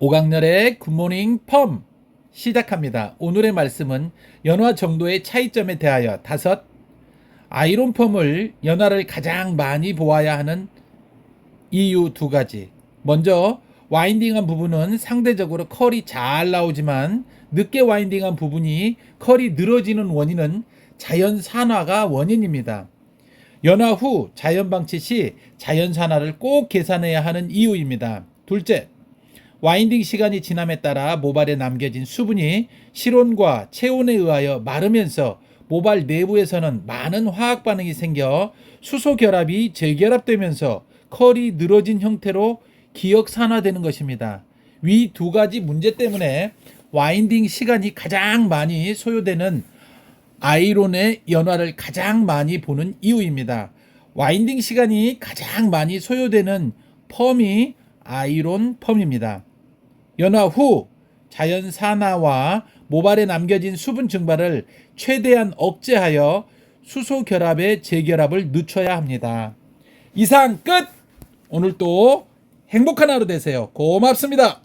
오강렬의 굿모닝 펌 시작합니다. 오늘의 말씀은 연화 정도의 차이점에 대하여 다섯 아이론 펌을 연화를 가장 많이 보아야 하는 이유 두 가지. 먼저 와인딩한 부분은 상대적으로 컬이 잘 나오지만 늦게 와인딩한 부분이 컬이 늘어지는 원인은 자연 산화가 원인입니다. 연화 후 자연 방치 시 자연 산화를 꼭 계산해야 하는 이유입니다. 둘째, 와인딩 시간이 지남에 따라 모발에 남겨진 수분이 실온과 체온에 의하여 마르면서 모발 내부에서는 많은 화학 반응이 생겨 수소 결합이 재결합되면서 컬이 늘어진 형태로 기억 산화되는 것입니다. 위 두 가지 문제 때문에 와인딩 시간이 가장 많이 소요되는 아이론의 연화를 가장 많이 보는 이유입니다. 와인딩 시간이 가장 많이 소요되는 펌이 아이론 펌입니다. 연화 후 자연 산화와 모발에 남겨진 수분 증발을 최대한 억제하여 수소 결합의 재결합을 늦춰야 합니다. 이상 끝! 오늘 또 행복한 하루 되세요. 고맙습니다.